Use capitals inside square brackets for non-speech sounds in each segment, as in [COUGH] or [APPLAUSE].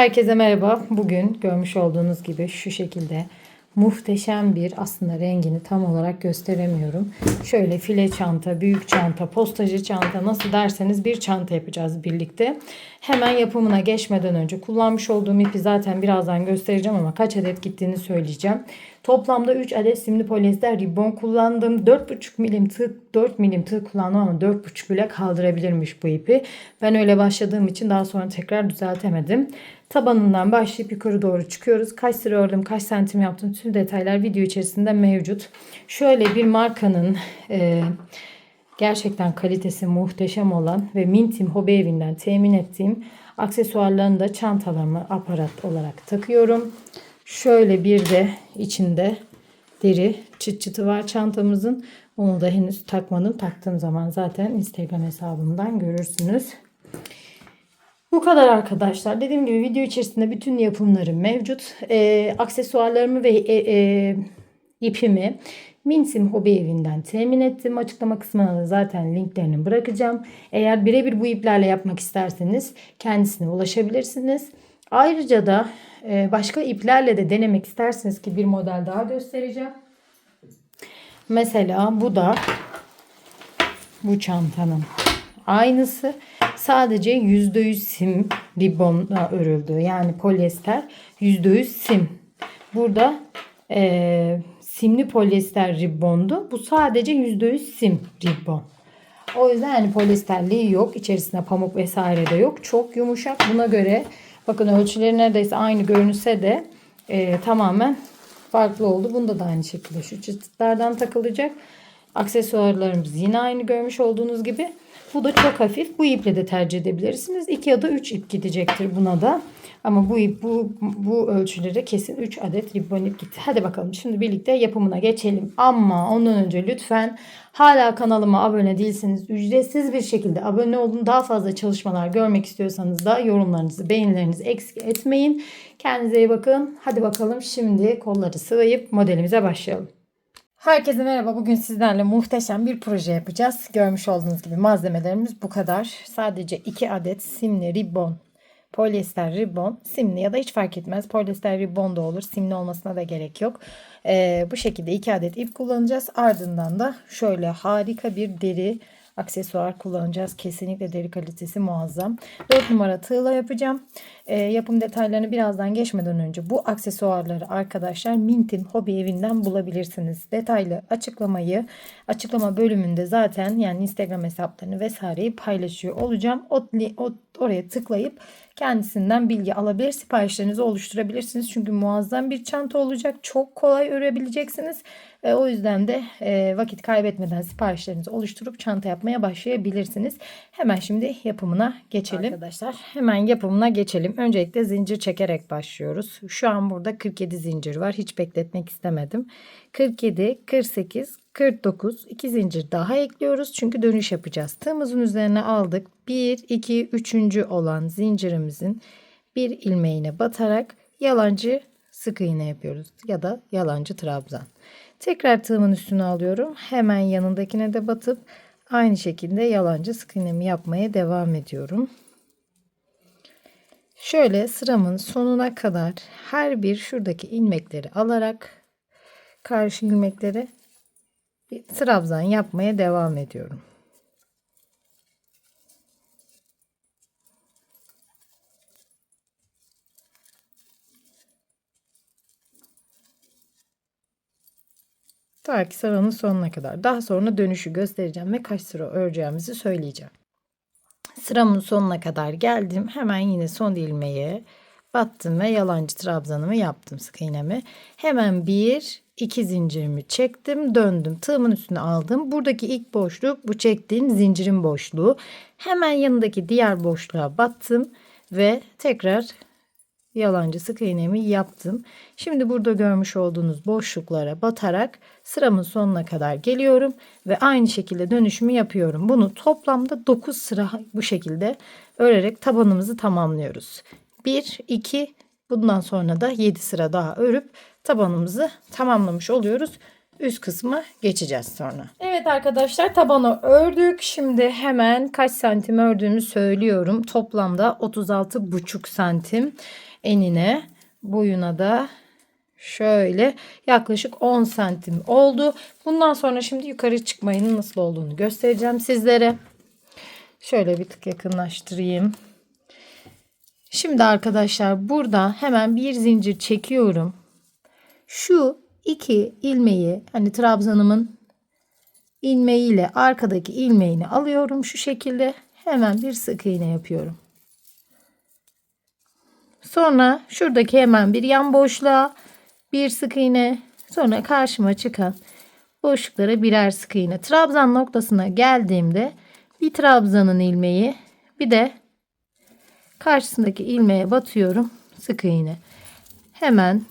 Herkese merhaba. Bugün görmüş olduğunuz gibi şu şekilde muhteşem bir aslında rengini tam olarak gösteremiyorum. Şöyle file çanta, büyük çanta, postacı çanta nasıl derseniz bir çanta yapacağız birlikte. Hemen yapımına geçmeden önce kullanmış olduğum ipi zaten birazdan göstereceğim ama kaç adet gittiğini söyleyeceğim. Toplamda 3 adet simli polyester ribbon kullandım. 4,5 milim tığ, 4 milim tığ kullandım ama 4,5 bile kaldırabilirmiş bu ipi. Ben öyle başladığım için daha sonra tekrar düzeltemedim. Tabanından başlayıp yukarı doğru çıkıyoruz. Kaç sıra ördüm, kaç santim yaptım tüm detaylar video içerisinde mevcut. Şöyle bir markanın e, gerçekten kalitesi muhteşem olan ve Mintim Hobi Evi'nden temin ettiğim aksesuarlarını da çantalarımı aparat olarak takıyorum. Şöyle bir de içinde deri çıt çıtı var çantamızın. Onu da henüz takmadım. Taktığım zaman zaten Instagram hesabımdan görürsünüz. Bu kadar arkadaşlar. Dediğim gibi video içerisinde bütün yapımlarım mevcut. Ee, aksesuarlarımı ve e, e, ipimi Minsim Hobi Evi'nden temin ettim. Açıklama kısmına da zaten linklerini bırakacağım. Eğer birebir bu iplerle yapmak isterseniz kendisine ulaşabilirsiniz. Ayrıca da e, başka iplerle de denemek isterseniz ki bir model daha göstereceğim. Mesela bu da bu çantanın aynısı. Sadece %100 sim ribbonla örüldü. Yani polyester %100 sim. Burada e, simli polyester ribbondu. Bu sadece %100 sim ribbon. O yüzden yani polyesterliği yok. İçerisinde pamuk vesaire de yok. Çok yumuşak. Buna göre bakın ölçüleri neredeyse aynı görünse de e, tamamen farklı oldu. Bunda da aynı şekilde şu çıtıtlardan takılacak. Aksesuarlarımız yine aynı görmüş olduğunuz gibi. Bu da çok hafif. Bu iple de tercih edebilirsiniz. 2 ya da 3 ip gidecektir buna da. Ama bu bu, bu ölçülere kesin 3 adet ribbon ip gitti. Hadi bakalım şimdi birlikte yapımına geçelim. Ama ondan önce lütfen hala kanalıma abone değilseniz ücretsiz bir şekilde abone olun. Daha fazla çalışmalar görmek istiyorsanız da yorumlarınızı, beğenilerinizi eksik etmeyin. Kendinize iyi bakın. Hadi bakalım şimdi kolları sıvayıp modelimize başlayalım. Herkese merhaba. Bugün sizlerle muhteşem bir proje yapacağız. Görmüş olduğunuz gibi malzemelerimiz bu kadar. Sadece 2 adet simli ribbon, polyester ribbon, simli ya da hiç fark etmez. Polyester ribbon da olur. Simli olmasına da gerek yok. Ee, bu şekilde 2 adet ip kullanacağız. Ardından da şöyle harika bir deri aksesuar kullanacağız. Kesinlikle deri kalitesi muazzam. 4 numara tığla yapacağım. E, yapım detaylarını birazdan geçmeden önce bu aksesuarları arkadaşlar Mint'in hobi evinden bulabilirsiniz. Detaylı açıklamayı açıklama bölümünde zaten yani Instagram hesaplarını vesaireyi paylaşıyor olacağım. O, o, oraya tıklayıp kendisinden bilgi alabilir, siparişlerinizi oluşturabilirsiniz. Çünkü muazzam bir çanta olacak. Çok kolay örebileceksiniz. E, o yüzden de e, vakit kaybetmeden siparişlerinizi oluşturup çanta yapmaya başlayabilirsiniz. Hemen şimdi yapımına geçelim. Arkadaşlar hemen yapımına geçelim. Öncelikle zincir çekerek başlıyoruz. Şu an burada 47 zincir var. Hiç bekletmek istemedim. 47, 48, 49 2 zincir daha ekliyoruz. Çünkü dönüş yapacağız. Tığımızın üzerine aldık. 1, 2, 3. olan zincirimizin bir ilmeğine batarak yalancı sık iğne yapıyoruz. Ya da yalancı trabzan. Tekrar tığımın üstüne alıyorum. Hemen yanındakine de batıp aynı şekilde yalancı sık iğnemi yapmaya devam ediyorum. Şöyle sıramın sonuna kadar her bir şuradaki ilmekleri alarak karşı ilmekleri bir trabzan yapmaya devam ediyorum. Ta ki sıranın sonuna kadar. Daha sonra dönüşü göstereceğim ve kaç sıra öreceğimizi söyleyeceğim. Sıramın sonuna kadar geldim. Hemen yine son ilmeğe battım ve yalancı trabzanımı yaptım sık iğnemi. Hemen bir iki zincirimi çektim döndüm tığımın üstüne aldım. Buradaki ilk boşluk bu çektiğim zincirin boşluğu. Hemen yanındaki diğer boşluğa battım ve tekrar yalancı sık iğnemi yaptım. Şimdi burada görmüş olduğunuz boşluklara batarak sıramın sonuna kadar geliyorum ve aynı şekilde dönüşümü yapıyorum. Bunu toplamda 9 sıra bu şekilde örerek tabanımızı tamamlıyoruz. 1 2 bundan sonra da 7 sıra daha örüp tabanımızı tamamlamış oluyoruz. Üst kısmı geçeceğiz sonra. Evet arkadaşlar tabanı ördük. Şimdi hemen kaç santim ördüğümü söylüyorum. Toplamda 36,5 santim. enine boyuna da şöyle yaklaşık 10 santim oldu. Bundan sonra şimdi yukarı çıkmayının nasıl olduğunu göstereceğim sizlere. Şöyle bir tık yakınlaştırayım. Şimdi arkadaşlar burada hemen bir zincir çekiyorum. Şu iki ilmeği hani trabzanımın ilmeğiyle arkadaki ilmeğini alıyorum şu şekilde. Hemen bir sık iğne yapıyorum. Sonra şuradaki hemen bir yan boşluğa bir sık iğne. Sonra karşıma çıkan boşluklara birer sık iğne. Trabzan noktasına geldiğimde bir trabzanın ilmeği bir de karşısındaki ilmeğe batıyorum. Sık iğne. Hemen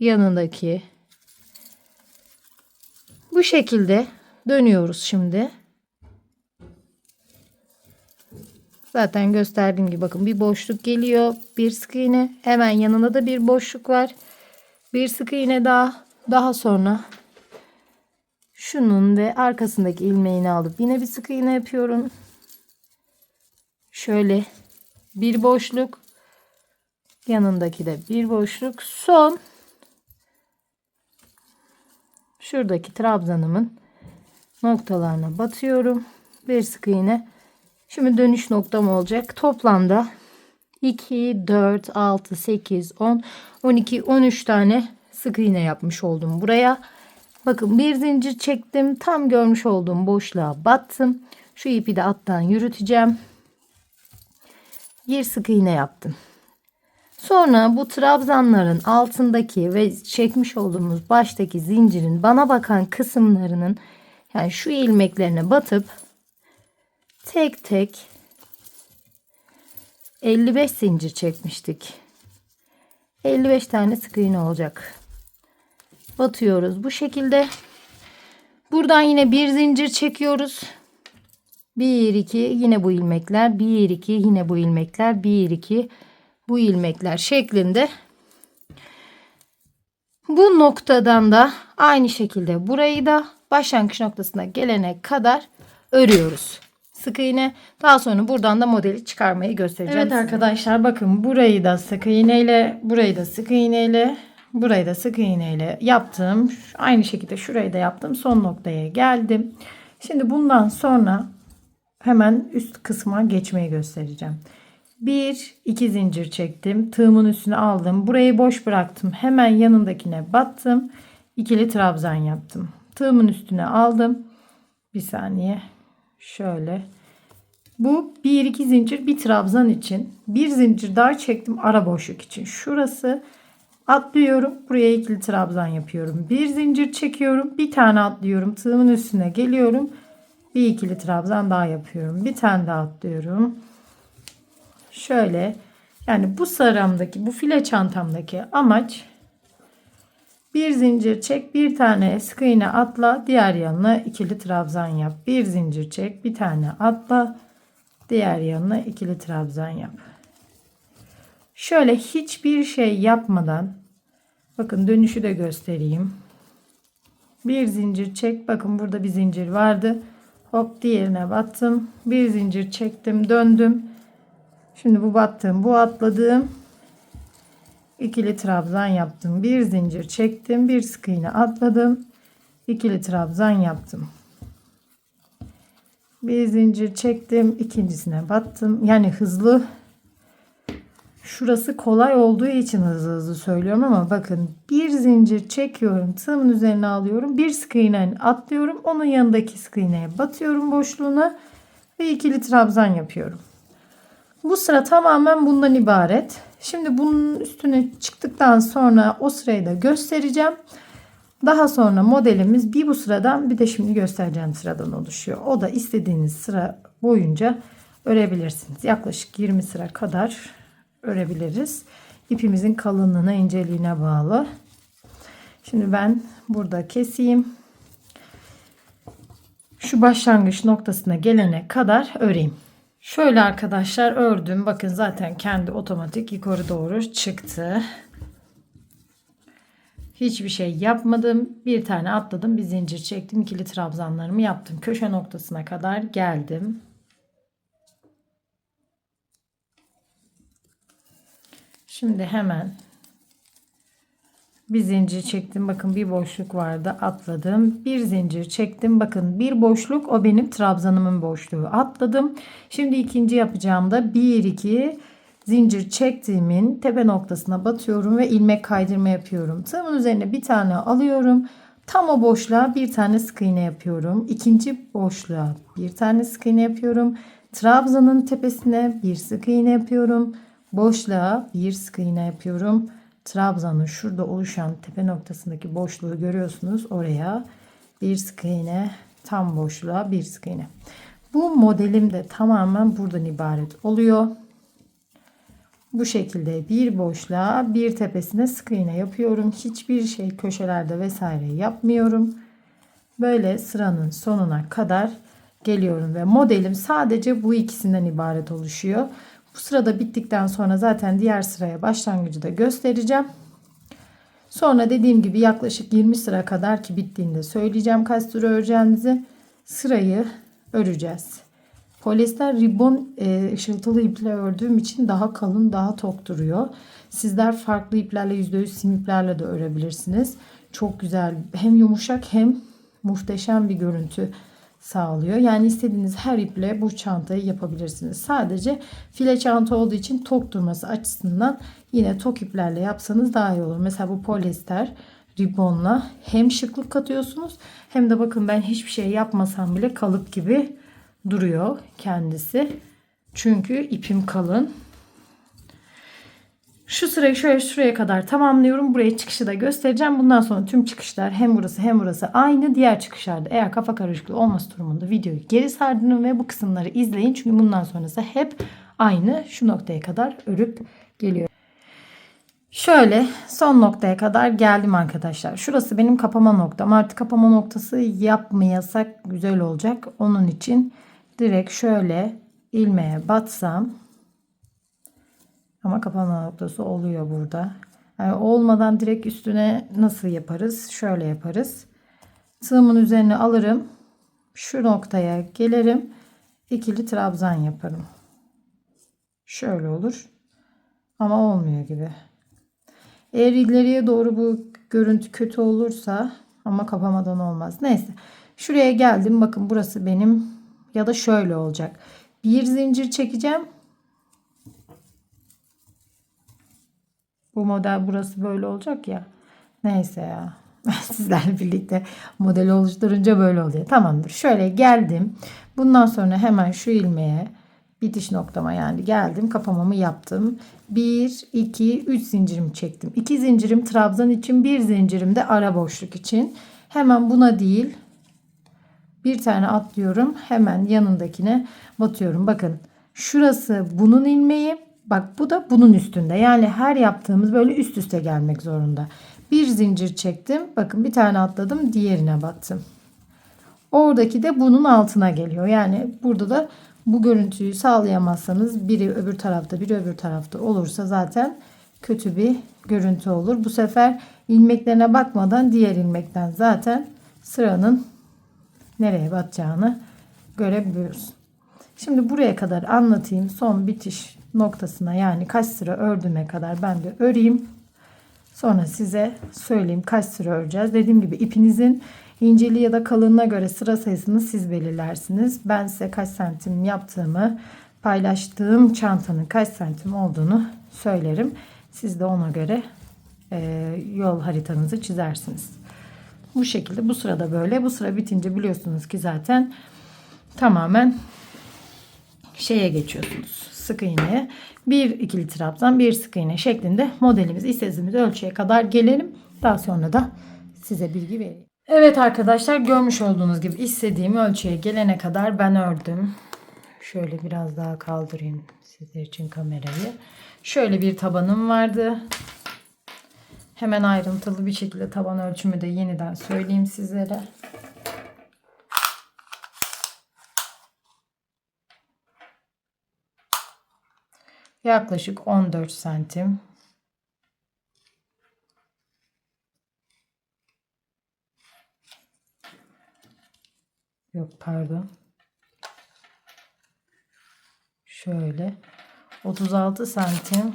yanındaki bu şekilde dönüyoruz şimdi. Zaten gösterdiğim gibi bakın bir boşluk geliyor. Bir sık iğne. Hemen yanında da bir boşluk var. Bir sık iğne daha. Daha sonra şunun ve arkasındaki ilmeğini alıp yine bir sık iğne yapıyorum. Şöyle bir boşluk. Yanındaki de bir boşluk. Son şuradaki trabzanımın noktalarına batıyorum. Bir sık iğne. Şimdi dönüş noktam olacak. Toplamda 2, 4, 6, 8, 10, 12, 13 tane sık iğne yapmış oldum buraya. Bakın bir zincir çektim. Tam görmüş olduğum boşluğa battım. Şu ipi de alttan yürüteceğim. Bir sık iğne yaptım. Sonra bu trabzanların altındaki ve çekmiş olduğumuz baştaki zincirin bana bakan kısımlarının yani şu ilmeklerine batıp tek tek 55 zincir çekmiştik. 55 tane sık iğne olacak. Batıyoruz bu şekilde. Buradan yine bir zincir çekiyoruz. 1 2 yine bu ilmekler, 1 2 yine bu ilmekler, 1 2 bu ilmekler şeklinde. Bu noktadan da aynı şekilde burayı da başlangıç noktasına gelene kadar örüyoruz. Sık iğne. Daha sonra buradan da modeli çıkarmayı göstereceğim. Evet arkadaşlar bakın burayı da sık iğneyle, burayı da sık iğneyle, burayı da sık iğneyle yaptım. Aynı şekilde şurayı da yaptım. Son noktaya geldim. Şimdi bundan sonra hemen üst kısma geçmeyi göstereceğim. Bir, iki zincir çektim. Tığımın üstüne aldım. Burayı boş bıraktım. Hemen yanındakine battım. İkili trabzan yaptım. Tığımın üstüne aldım. Bir saniye. Şöyle. Bu bir iki zincir bir trabzan için. Bir zincir daha çektim ara boşluk için. Şurası atlıyorum. Buraya ikili trabzan yapıyorum. Bir zincir çekiyorum. Bir tane atlıyorum. Tığımın üstüne geliyorum. Bir ikili trabzan daha yapıyorum. Bir tane daha atlıyorum. Şöyle yani bu saramdaki bu file çantamdaki amaç bir zincir çek bir tane sık iğne atla diğer yanına ikili trabzan yap. Bir zincir çek bir tane atla diğer yanına ikili trabzan yap. Şöyle hiçbir şey yapmadan bakın dönüşü de göstereyim. Bir zincir çek bakın burada bir zincir vardı. Hop diğerine battım. Bir zincir çektim döndüm. Şimdi bu battığım bu atladığım ikili trabzan yaptım. Bir zincir çektim. Bir sık iğne atladım. ikili trabzan yaptım. Bir zincir çektim. ikincisine battım. Yani hızlı Şurası kolay olduğu için hızlı hızlı söylüyorum ama bakın bir zincir çekiyorum. Tığımın üzerine alıyorum. Bir sık iğne atlıyorum. Onun yanındaki sık iğneye batıyorum boşluğuna ve ikili trabzan yapıyorum. Bu sıra tamamen bundan ibaret. Şimdi bunun üstüne çıktıktan sonra o sırayı da göstereceğim. Daha sonra modelimiz bir bu sıradan bir de şimdi göstereceğim sıradan oluşuyor. O da istediğiniz sıra boyunca örebilirsiniz. Yaklaşık 20 sıra kadar örebiliriz. İpimizin kalınlığına, inceliğine bağlı. Şimdi ben burada keseyim. Şu başlangıç noktasına gelene kadar öreyim. Şöyle arkadaşlar ördüm. Bakın zaten kendi otomatik yukarı doğru çıktı. Hiçbir şey yapmadım. Bir tane atladım. Bir zincir çektim. İkili trabzanlarımı yaptım. Köşe noktasına kadar geldim. Şimdi hemen bir zincir çektim. Bakın bir boşluk vardı. Atladım. Bir zincir çektim. Bakın bir boşluk o benim trabzanımın boşluğu. Atladım. Şimdi ikinci yapacağımda 1 2 zincir çektiğimin tepe noktasına batıyorum ve ilmek kaydırma yapıyorum. Tığımın üzerine bir tane alıyorum. Tam o boşluğa bir tane sık iğne yapıyorum. İkinci boşluğa bir tane sık iğne yapıyorum. Trabzanın tepesine bir sık iğne yapıyorum. Boşluğa bir sık iğne yapıyorum. Trabzanın şurada oluşan tepe noktasındaki boşluğu görüyorsunuz. Oraya bir sık iğne, tam boşluğa bir sık iğne. Bu modelim de tamamen buradan ibaret oluyor. Bu şekilde bir boşluğa bir tepesine sık iğne yapıyorum. Hiçbir şey köşelerde vesaire yapmıyorum. Böyle sıranın sonuna kadar geliyorum ve modelim sadece bu ikisinden ibaret oluşuyor. Bu sırada bittikten sonra zaten diğer sıraya başlangıcı da göstereceğim. Sonra dediğim gibi yaklaşık 20 sıra kadar ki bittiğinde söyleyeceğim kaç sıra öreceğimizi. Sırayı öreceğiz. Polyester ribon e, ışıltılı iple ördüğüm için daha kalın, daha tok duruyor. Sizler farklı iplerle %100 sim iplerle de örebilirsiniz. Çok güzel hem yumuşak hem muhteşem bir görüntü sağlıyor. Yani istediğiniz her iple bu çantayı yapabilirsiniz. Sadece file çanta olduğu için tok durması açısından yine tok iplerle yapsanız daha iyi olur. Mesela bu polyester ribonla hem şıklık katıyorsunuz hem de bakın ben hiçbir şey yapmasam bile kalıp gibi duruyor kendisi. Çünkü ipim kalın. Şu sırayı şöyle şuraya kadar tamamlıyorum. Buraya çıkışı da göstereceğim. Bundan sonra tüm çıkışlar hem burası hem burası aynı. Diğer çıkışlarda eğer kafa karışıklığı olması durumunda videoyu geri sardırın ve bu kısımları izleyin. Çünkü bundan sonrası hep aynı şu noktaya kadar örüp geliyor. Şöyle son noktaya kadar geldim arkadaşlar. Şurası benim kapama noktam. Artık kapama noktası yapmayasak güzel olacak. Onun için direkt şöyle ilmeğe batsam ama kapama noktası oluyor burada. Yani olmadan direkt üstüne nasıl yaparız? Şöyle yaparız. Tığımın üzerine alırım. Şu noktaya gelirim. İkili trabzan yaparım. Şöyle olur. Ama olmuyor gibi. Eğer ileriye doğru bu görüntü kötü olursa ama kapamadan olmaz. Neyse. Şuraya geldim. Bakın burası benim ya da şöyle olacak. Bir zincir çekeceğim. Bu model burası böyle olacak ya. Neyse ya. [LAUGHS] Sizlerle birlikte modeli oluşturunca böyle oluyor. Tamamdır. Şöyle geldim. Bundan sonra hemen şu ilmeğe bitiş noktama yani geldim. Kapamamı yaptım. 1, 2, 3 zincirimi çektim. 2 zincirim trabzan için. bir zincirim de ara boşluk için. Hemen buna değil bir tane atlıyorum. Hemen yanındakine batıyorum. Bakın şurası bunun ilmeği. Bak bu da bunun üstünde. Yani her yaptığımız böyle üst üste gelmek zorunda. Bir zincir çektim. Bakın bir tane atladım. Diğerine battım. Oradaki de bunun altına geliyor. Yani burada da bu görüntüyü sağlayamazsanız biri öbür tarafta biri öbür tarafta olursa zaten kötü bir görüntü olur. Bu sefer ilmeklerine bakmadan diğer ilmekten zaten sıranın nereye batacağını görebiliyoruz. Şimdi buraya kadar anlatayım. Son bitiş noktasına yani kaç sıra ördüğüme kadar ben de öreyim. Sonra size söyleyeyim kaç sıra öreceğiz. Dediğim gibi ipinizin inceliği ya da kalınlığına göre sıra sayısını siz belirlersiniz. Ben size kaç santim yaptığımı paylaştığım çantanın kaç santim olduğunu söylerim. Siz de ona göre e, yol haritanızı çizersiniz. Bu şekilde bu sırada böyle. Bu sıra bitince biliyorsunuz ki zaten tamamen şeye geçiyorsunuz. Sık iğneye. Bir ikili trabzan, bir sık iğne şeklinde modelimiz istediğimiz ölçüye kadar gelelim. Daha sonra da size bilgi vereyim. Evet arkadaşlar görmüş olduğunuz gibi istediğim ölçüye gelene kadar ben ördüm. Şöyle biraz daha kaldırayım sizler için kamerayı. Şöyle bir tabanım vardı. Hemen ayrıntılı bir şekilde taban ölçümü de yeniden söyleyeyim sizlere. Yaklaşık 14 santim. Yok pardon. Şöyle 36 santim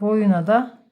boyuna da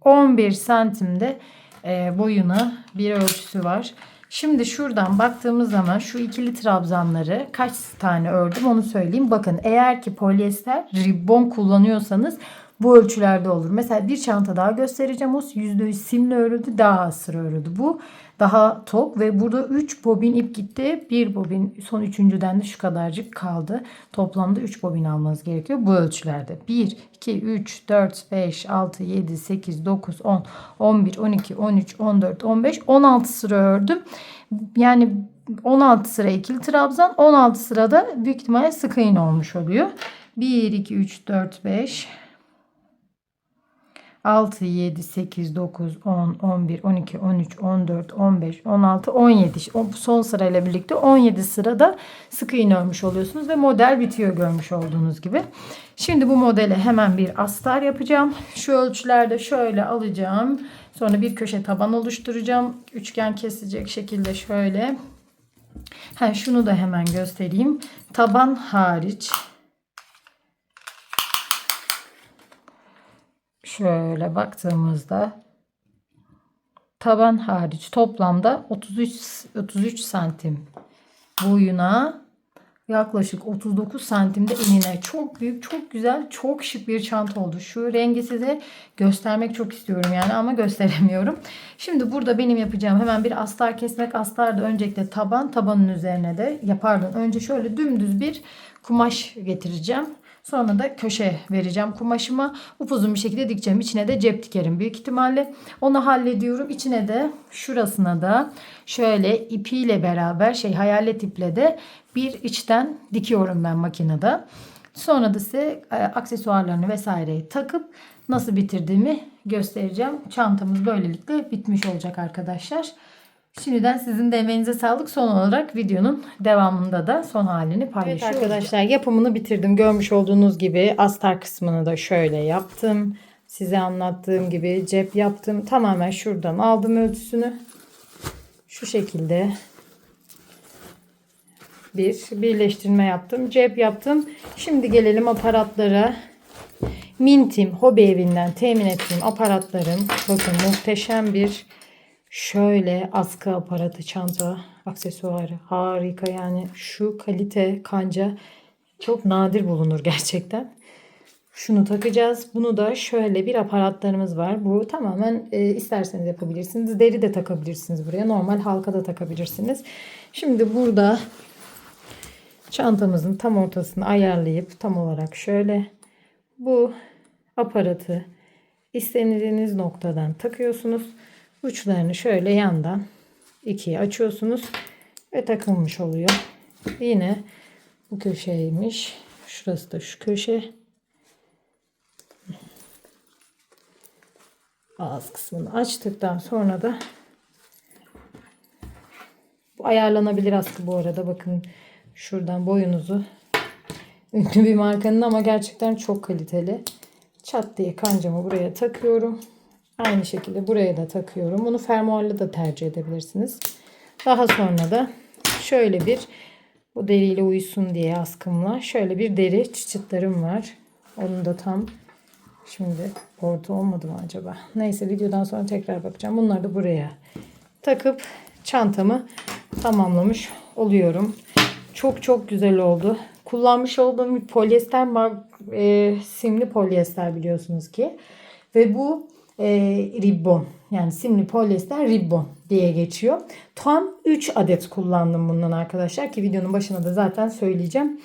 11 santimde e, boyuna bir ölçüsü var. Şimdi şuradan baktığımız zaman şu ikili trabzanları kaç tane ördüm onu söyleyeyim. Bakın eğer ki polyester ribbon kullanıyorsanız bu ölçülerde olur. Mesela bir çanta daha göstereceğim. O %100 simle örüldü. Daha az sıra örüldü. Bu daha tok ve burada 3 bobin ip gitti. Bir bobin son üçüncüden de şu kadarcık kaldı. Toplamda 3 bobin almanız gerekiyor bu ölçülerde. 1, 2, 3, 4, 5, 6, 7, 8, 9, 10, 11, 12, 13, 14, 15, 16 sıra ördüm. Yani 16 sıra ikili trabzan, 16 sırada büyük ihtimalle sık iğne olmuş oluyor. 1, 2, 3, 4, 5, 6, 7, 8, 9, 10, 11, 12, 13, 14, 15, 16, 17. O son sırayla birlikte 17 sırada sık iğne örmüş oluyorsunuz ve model bitiyor görmüş olduğunuz gibi. Şimdi bu modele hemen bir astar yapacağım. Şu ölçülerde şöyle alacağım. Sonra bir köşe taban oluşturacağım. Üçgen kesecek şekilde şöyle. Ha, şunu da hemen göstereyim. Taban hariç şöyle baktığımızda taban hariç toplamda 33 33 santim boyuna yaklaşık 39 santimde enine çok büyük çok güzel çok şık bir çanta oldu. Şu rengi size göstermek çok istiyorum yani ama gösteremiyorum. Şimdi burada benim yapacağım hemen bir astar kesmek. Astar da öncelikle taban tabanın üzerine de yapardın. Önce şöyle dümdüz bir kumaş getireceğim. Sonra da köşe vereceğim kumaşıma. Upuzun bir şekilde dikeceğim. İçine de cep dikerim büyük ihtimalle. Onu hallediyorum. İçine de şurasına da şöyle ipiyle beraber şey hayalet iple de bir içten dikiyorum ben makinede. Sonra da size e, aksesuarlarını vesaireyi takıp nasıl bitirdiğimi göstereceğim. Çantamız böylelikle bitmiş olacak arkadaşlar. Şimdiden sizin de emeğinize sağlık. Son olarak videonun devamında da son halini paylaşıyorum. Evet arkadaşlar yapımını bitirdim. Görmüş olduğunuz gibi astar kısmını da şöyle yaptım. Size anlattığım gibi cep yaptım. Tamamen şuradan aldım ölçüsünü. Şu şekilde bir birleştirme yaptım. Cep yaptım. Şimdi gelelim aparatlara. Mintim hobi evinden temin ettiğim aparatlarım. Bakın muhteşem bir Şöyle askı aparatı, çanta, aksesuarı harika yani şu kalite kanca çok nadir bulunur gerçekten. Şunu takacağız. Bunu da şöyle bir aparatlarımız var. Bu tamamen e, isterseniz yapabilirsiniz. Deri de takabilirsiniz buraya. Normal halka da takabilirsiniz. Şimdi burada çantamızın tam ortasını ayarlayıp tam olarak şöyle bu aparatı istediğiniz noktadan takıyorsunuz. Uçlarını şöyle yandan ikiye açıyorsunuz ve takılmış oluyor. Yine bu köşeymiş. Şurası da şu köşe. Ağız kısmını açtıktan sonra da bu ayarlanabilir askı bu arada. Bakın şuradan boyunuzu ünlü bir markanın ama gerçekten çok kaliteli. Çat diye kancamı buraya takıyorum. Aynı şekilde buraya da takıyorum. Bunu fermuarlı da tercih edebilirsiniz. Daha sonra da şöyle bir bu deriyle uyusun diye askımla şöyle bir deri çıçıtlarım var. Onu da tam şimdi orta olmadı mı acaba? Neyse videodan sonra tekrar bakacağım. Bunları da buraya takıp çantamı tamamlamış oluyorum. Çok çok güzel oldu. Kullanmış olduğum bir polyester e, simli polyester biliyorsunuz ki. Ve bu e, ribbon yani simli polyester ribbon diye geçiyor. Tam 3 adet kullandım bundan arkadaşlar ki videonun başına da zaten söyleyeceğim.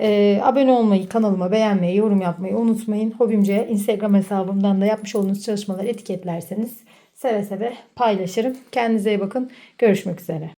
Ee, abone olmayı, kanalıma beğenmeyi, yorum yapmayı unutmayın. Hobimce Instagram hesabımdan da yapmış olduğunuz çalışmaları etiketlerseniz seve seve paylaşırım. Kendinize iyi bakın. Görüşmek üzere.